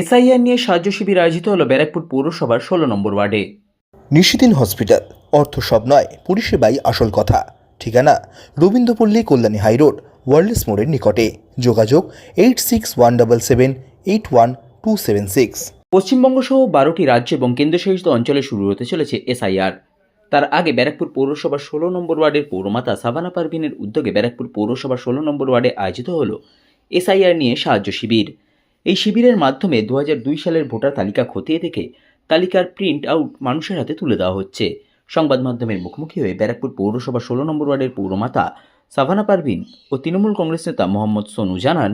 SIR নিয়ে সাহায্য শিবির আয়োজিত হলো ব্যারাকপুর পৌরসভার ষোলো নম্বর ওয়ার্ডে। নিশিদিন হসপিটাল অর্থ সব নয় পরিষেবাই আসল কথা। ঠিকানা রবীন্দ্রপল্লী কল্যাণী হাইরোড ওয়ার্ল্ডস মোড়ের নিকটে। যোগাযোগ eight six one double seven eight one two seven six. Paschimbanga সহ বারোটি রাজ্য এবং কেন্দ্রশাসিত অঞ্চলে শুরু হতে চলেছে এসআইআর। তার আগে ব্যারাকপুর পৌরসভার ষোলো নম্বর ওয়ার্ডের পৌরমাতা সাবানা পারভিনের উদ্যোগে ব্যারাকপুর পৌরসভার ষোলো নম্বর ওয়ার্ডে আয়োজিত হলো এসআইআর নিয়ে সাহায্য শিবির। এই শিবিরের মাধ্যমে দু দুই সালের ভোটার তালিকা খতিয়ে দেখে তালিকার প্রিন্ট আউট মানুষের হাতে তুলে দেওয়া হচ্ছে সংবাদ মাধ্যমের মুখোমুখি হয়ে ব্যারাকপুর পৌরসভা ষোলো নম্বর ওয়ার্ডের পৌরমাতা সাভানা পারভিন ও তৃণমূল কংগ্রেস নেতা মোহাম্মদ সোনু জানান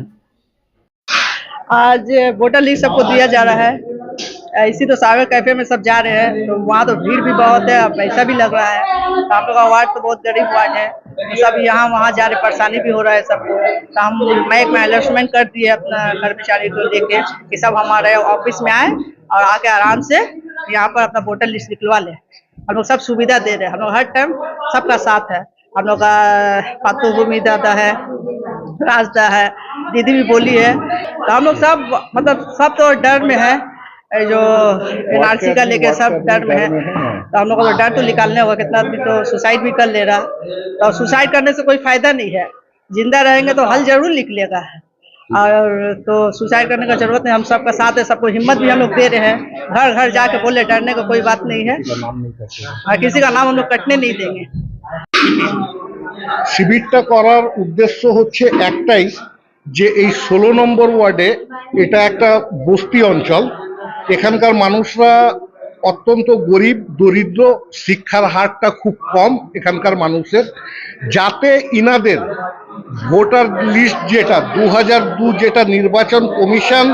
आज वोटर लिस्ट सबको दिया जा रहा है इसी तो सागर कैफे में सब जा रहे हैं तो वहाँ तो भीड़ भी बहुत है और पैसा भी लग रहा है तो हम लोग का वार्ड तो बहुत गरीब वार्ड है तो सब यहाँ वहाँ जा रहे परेशानी भी हो रहा है सबको तो हम मैं एक मैनेजमेंट कर दिए अपना कर्मचारी को लेके कि सब हमारे ऑफ़िस में आए और आके आराम से यहाँ पर अपना वोटर लिस्ट निकलवा लें। हम लोग सब सुविधा दे रहे हैं। हम लोग हर टाइम सबका साथ है। हम लोग का पातू भूमि दादा है, राजदा है, दीदी भी बोली है। तो हम लोग सब मतलब सब तो डर में है। जो एनआरसी का लेके सब डर में है तो हम लोग को तो डर तो निकालने होगा कितना आदमी तो सुसाइड भी कर ले रहा तो सुसाइड करने से कोई फायदा नहीं है जिंदा रहेंगे तो हल जरूर निकलेगा और तो सुसाइड करने का जरूरत नहीं हम सबका साथ है सबको हिम्मत भी हम लोग दे रहे हैं घर घर जाके बोले डरने का कोई बात नहीं है और किसी का नाम हम लोग कटने नहीं देंगे শিবিরটা করার উদ্দেশ্য হচ্ছে একটাই যে এই ষোলো নম্বর ওয়ার্ডে এটা একটা বস্তি অঞ্চল এখানকার মানুষরা অত্যন্ত গরিব, দরিদ্র, শিক্ষার হারটা খুব কম এখানকার মানুষের। যাতে ইনাদের ভোটার লিস্ট যেটা দু হাজার দু যেটা নির্বাচন কমিশন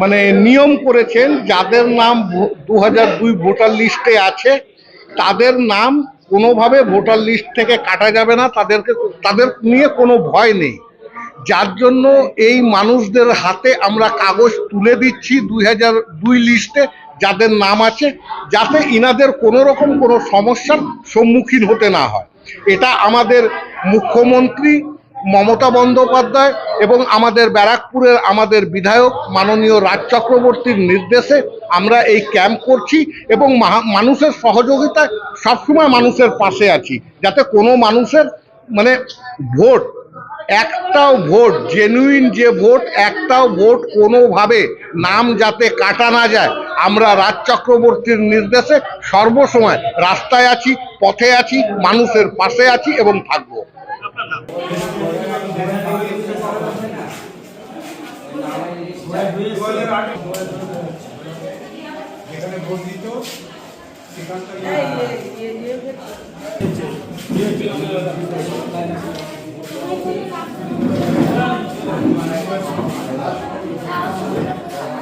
মানে নিয়ম করেছেন, যাদের নাম দু হাজার দুই ভোটার লিস্টে আছে, তাদের নাম কোনোভাবে ভোটার লিস্ট থেকে কাটা যাবে না, তাদেরকে তাদের নিয়ে কোনো ভয় নেই। যার জন্য এই মানুষদের হাতে আমরা কাগজ তুলে দিচ্ছি দুই হাজার দুই লিস্টে যাদের নাম আছে, যাতে ইনাদের কোনো রকম কোনো সমস্যার সম্মুখীন হতে না হয়। এটা আমাদের মুখ্যমন্ত্রী মমতা বন্দ্যোপাধ্যায় এবং আমাদের ব্যারাকপুরের আমাদের বিধায়ক মাননীয় রাজ চক্রবর্তীর নির্দেশে আমরা এই ক্যাম্প করছি এবং মানুষের সহযোগিতায় সবসময় মানুষের পাশে আছি, যাতে কোনো মানুষের মানে ভোট একটাও ভোট জেনুইন যে ভোট, একটাও ভোট কোনোভাবে নাম যাতে কাটা না যায়। আমরা রাজ চক্রবর্তীর নির্দেশে সর্বসময় রাস্তায় আছি, পথে আছি, মানুষের পাশে আছি এবং থাকব। Thank you.